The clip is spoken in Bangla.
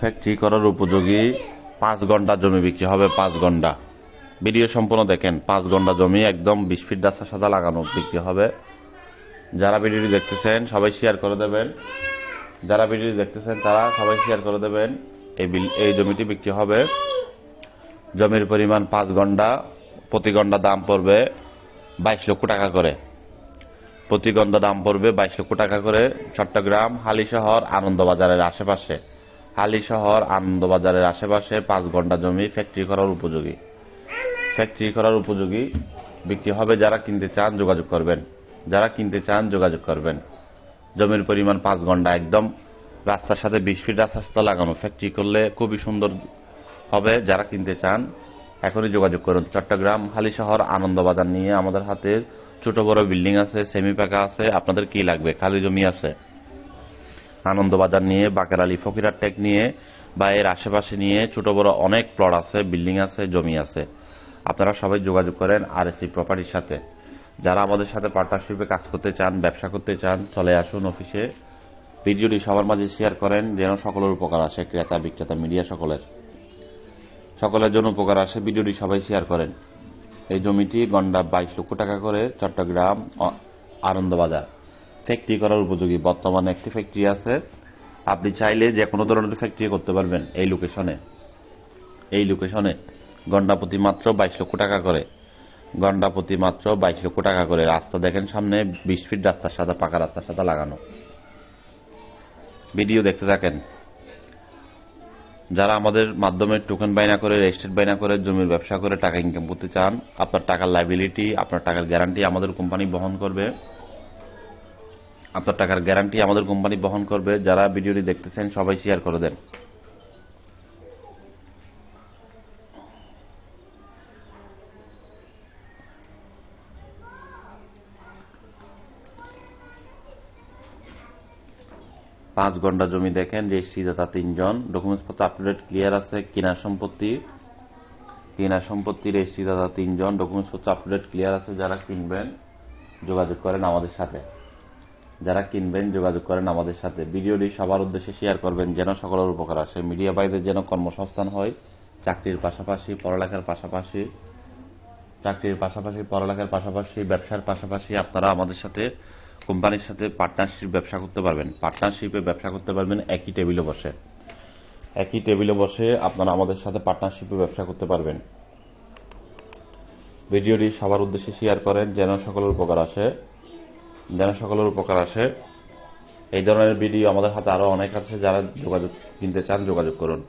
ফ্যাক্টরি করার উপযোগী পাঁচ ঘণ্টা জমি বিক্রি হবে, পাঁচ ঘণ্টা। ভিডিও সম্পূর্ণ দেখেন, পাঁচ ঘণ্টা জমি একদম বিশ ফিট রাস্তার সাথে লাগানো বিক্রি হবে। যারা ভিডিওটি দেখতেছেন, সবাই শেয়ার করে দেবেন। যারা ভিডিওটি দেখতেছেন, তারা সবাই শেয়ার করে দেবেন। এই বিল, এই জমিটি বিক্রি হবে। জমির পরিমাণ পাঁচ ঘণ্টা, প্রতি ঘণ্টা দাম পড়বে বাইশ লক্ষ টাকা করে। প্রতি ঘণ্টা দাম পড়বে বাইশ লক্ষ টাকা করে। চট্টগ্রাম, হালি শহর, আনন্দবাজারের আশেপাশে। হালি শহর, আনন্দবাজারের আশেপাশে পাঁচ ঘণ্টা জমি ফ্যাক্টরি করার উপযোগী। ফ্যাক্টরি করার উপযোগী বিক্রি হবে যারা কিনতে চান, যোগাযোগ করবেন। যারা কিনতে চান, যোগাযোগ করবেন। জমির পরিমাণ পাঁচ ঘণ্টা একদম। রাস্তার সাথে বিশ ফিট রাস্তার সাথে লাগানো ফ্যাক্টরি করলে খুবই সুন্দর হবে যারা কিনতে চান। এখনই যোগাযোগ করুন। চট্টগ্রাম হালি শহর, আনন্দবাজার নিয়ে আমাদের হাতে ছোট বড় বিল্ডিং আছে সেমি পাকা আছে। আপনাদের কি লাগবে? খালি জমি আছে। আনন্দবাজার নিয়ে, বাকের আলী ফকিরার টেক নিয়ে, বা এর আশেপাশে নিয়ে ছোট বড় অনেক প্লট আছে, বিল্ডিং আছে, জমি আছে। আপনারা সবাই যোগাযোগ করেন আর এসি প্রপার্টির সাথে। যারা আমাদের সাথে পার্টনারশিপে কাজ করতে চান, ব্যবসা করতে চান, চলে আসুন অফিসে। ভিডিওটি সবার মাঝে শেয়ার করেন, যেন সকলের উপকার আসে, ক্রেতা, বিক্রেতা, মিডিয়া সকলের। সকলের জন্য উপকার আসে, ভিডিওটি সবাই শেয়ার করেন। এই জমিটি গন্ডা বাইশ লক্ষ টাকা করে, চট্টগ্রাম আনন্দবাজার। ফ্যাক্টরি করার উপযোগী। বর্তমানে একটি ফ্যাক্টরি আছে। আপনি চাইলে যে কোনো ধরনের ফ্যাক্টরি করতে পারবেন এই লোকেশনে এই লোকেশনে গন্ডা প্রতি মাত্র বাইশ লক্ষ টাকা করে। গন্ডা প্রতি মাত্র বাইশ লক্ষ টাকা করে। রাস্তা দেখেন সামনে, বিশ ফিট রাস্তার সাথে, পাকা রাস্তার সাথে লাগানো। ভিডিও দেখতে থাকেন। যারা আমাদের মাধ্যমে টোকেন বাইনা করে রেজিস্টার্ড বাইনা করে, জমির ব্যবসা করে টাকা ইনকাম করতে চান, আপনার টাকার লাইবিলিটি আপনার টাকার গ্যারান্টি আমাদের কোম্পানি বহন করবে। আপনার টাকার গ্যারান্টি আমাদের কোম্পানি বহন করবে। যারা ভিডিওটি দেখতেছেন, সবাই শেয়ার করে দেন। পাঁচ ঘণ্টা জমি দেখেন রেজিস্ট্রি দাতা তিনজন। ডকুমেন্টস পত্র আপডেট ক্লিয়ার আছে কিনা সম্পত্তি। কিনা সম্পত্তি রেজিস্ট্রি দাতা তিনজন। ডকুমেন্টস পত্র আপডেট ক্লিয়ার আছে, যারা কিনবেন, যোগাযোগ করেন আমাদের সাথে। যারা কিনবেন, যোগাযোগ করেন আমাদের সাথে। ভিডিওটি সবার উদ্দেশ্যে শেয়ার করবেন, যেন সকলের উপকার আসে। মিডিয়া বাইদের যেন কর্মসংস্থান হয়, চাকরির পাশাপাশি, পড়ালেখার পাশাপাশি, চাকরির পাশাপাশি, পড়ালেখার পাশাপাশি, ব্যবসার পাশাপাশি আপনারা আমাদের সাথে, কোম্পানির সাথে পার্টনারশিপ ব্যবসা করতে পারবেন। পার্টনারশিপে ব্যবসা করতে পারবেন, একই টেবিলে বসে। একই টেবিলে বসে আপনারা আমাদের সাথে পার্টনারশিপে ব্যবসা করতে পারবেন। ভিডিওটি সবার উদ্দেশ্যে শেয়ার করেন, যেন সকলের উপকার আসে। যেন সকলের উপকার আসে। এই ধরনের ভিডিও আমাদের হাতে আরও অনেক আছে যারা যোগাযোগ কিনতে চান, যোগাযোগ করুন।